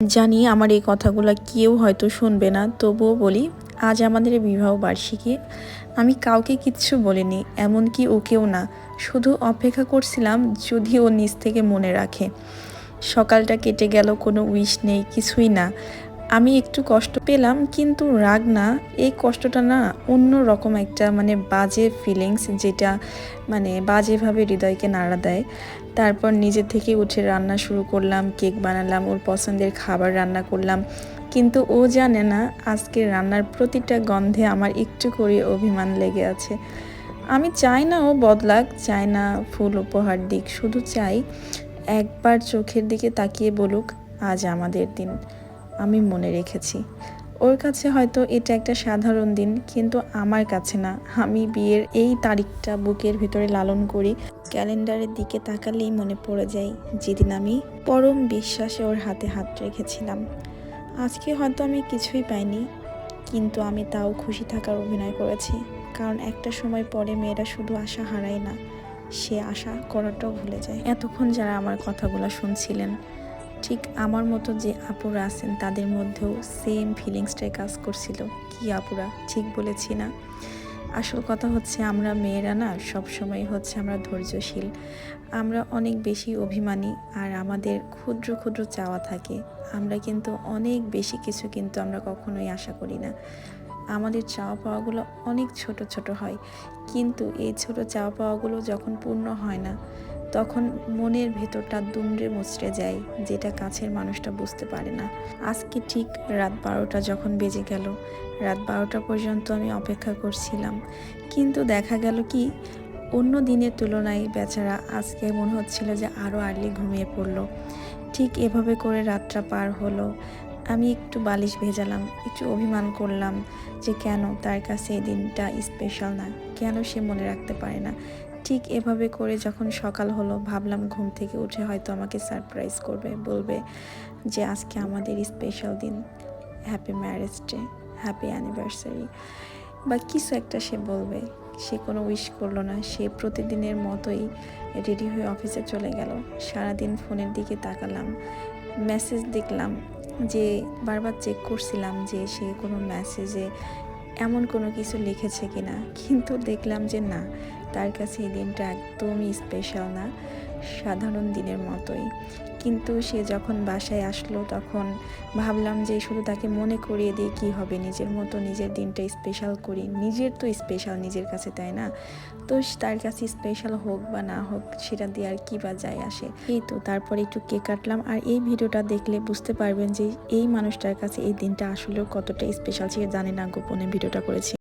জানি আমার এই কথাগুলো কেউ হয়তো শুনবে না, তবুও বলি, আজ আমাদের বিবাহ বার্ষিকী। আমি কাউকে কিচ্ছু বলিনি, এমনকি ওকেও না। শুধু অপেক্ষা করছিলাম যদি ও নিজ থেকে মনে রাখে। সকালটা কেটে গেল, কোনো উইশ নেই, কিছুই না। আমি একটু কষ্ট পেলাম, কিন্তু রাগ না, এই কষ্টটা না অন্য রকম একটা মানে বাজে ফিলিংস যেটা মানে বাজেভাবে হৃদয়কে নাড়া দেয়। তারপর নিজে থেকে উঠে রান্না শুরু করলাম, কেক বানালাম, ওর পছন্দের খাবার রান্না করলাম। কিন্তু ও জানে না, আজকে রান্নার প্রতিটা গন্ধে আমার একটু করে অভিমান লেগে আছে। আমি চাই না ও বদলাক, চাই না ফুল উপহার দিক, শুধু চাই একবার চোখের দিকে তাকিয়ে বলুক, আজ আমাদের দিন। আমি মনে রেখেছি। ওর কাছে হয়তো এটা একটা সাধারণ দিন, কিন্তু আমার কাছে না। আমি বিয়ের এই তারিখটা বুকের ভিতরে লালন করি। ক্যালেন্ডারের দিকে তাকালেই মনে পড়ে যায়, যেদিন আমি পরম বিশ্বাসে ওর হাতে হাত রেখেছিলাম। আজকে হয়তো আমি কিছুই পাইনি, কিন্তু আমি তাও খুশি থাকার অভিনয় করেছি। কারণ একটা সময় পরে মেয়েরা শুধু আশা হারায় না, সে আশা করাটাও ভুলে যায়। এতক্ষণ যারা আমার কথাগুলো শুনছিলেন ঠিক আমার মতো যে আপুরা আছেন তাদের মধ্যেও সেম ফিলিংসটাই কাজ করছিল। কি আপুরা? ঠিক বলেছি না। আসল কথা হচ্ছে আমরা মেয়েরা না সব সময় হচ্ছে আমরা ধৈর্যশীল। আমরা অনেক বেশি অভিমানী আর আমাদের ক্ষুদ্র ক্ষুদ্র চাওয়া থাকে। আমরা কিন্তু অনেক বেশি কিছু কিন্তু আমরা কখনোই আশা করি না। আমাদের চাওয়া পাওয়াগুলো অনেক ছোট ছোট হয়। কিন্তু এই ছোট চাওয়া পাওয়াগুলো যখন পূর্ণ হয় না তখন মনের ভেতরটা দুমড়ে মুচড়ে যায়, যেটা কাছের মানুষটা বুঝতে পারে না। আজকে ঠিক রাত বারোটা যখন বেজে গেল, রাত বারোটা পর্যন্ত আমি অপেক্ষা করছিলাম। কিন্তু দেখা গেল কি, অন্য দিনের তুলনায় বেচারা আজকে মনে হচ্ছিল যে আরও আর্লি ঘুমিয়ে পড়ল। ঠিক এভাবে করে রাতটা পার হলো। আমি একটু বালিশ ভেজালাম, একটু অভিমান করলাম যে কেন তার কাছে এই দিনটা স্পেশাল না, কেন সে মনে রাখতে পারে না। ঠিক এভাবে করে যখন সকাল হলো, ভাবলাম ঘুম থেকে উঠে হয়তো আমাকে সারপ্রাইজ করবে, বলবে যে আজকে আমাদের স্পেশাল দিন happy marriage day happy anniversary বা কিছু একটা সে বলবে, সে কোনো উইশ করল না, সে প্রতিদিনের মতোই রেডি হয়ে অফিসে চলে গেল। সারাদিন ফোনের দিকে তাকালাম মেসেজ দেখলাম যে বারবার চেক করছিলাম যে সে কোনো মেসেজে এমন কোনো কিছু লিখেছে কিনা। কিন্তু দেখলাম যে না, তার কাছে এই দিনটা একদমই স্পেশাল না। সাধারণ দিনের মতোই। কিন্তু সে যখন বাসায় আসলো তখন ভাবলাম যে শুধু তাকে মনে করিয়ে দিয়ে কী হবে? নিজের মতো নিজের দিনটা স্পেশাল করি। নিজের তো স্পেশাল নিজের কাছে, তাই না? তো তার কাছে স্পেশাল হোক বা না হোক, সেটা দিয়ে আর কী বা যায় আসে। এই তো তারপরে একটু কেক কাটলাম। আর এই ভিডিওটা দেখলে বুঝতে পারবেন যে এই মানুষটার কাছে এই দিনটা আসলেও কতটা স্পেশাল সে জানে না গোপনে ভিডিওটা করেছি।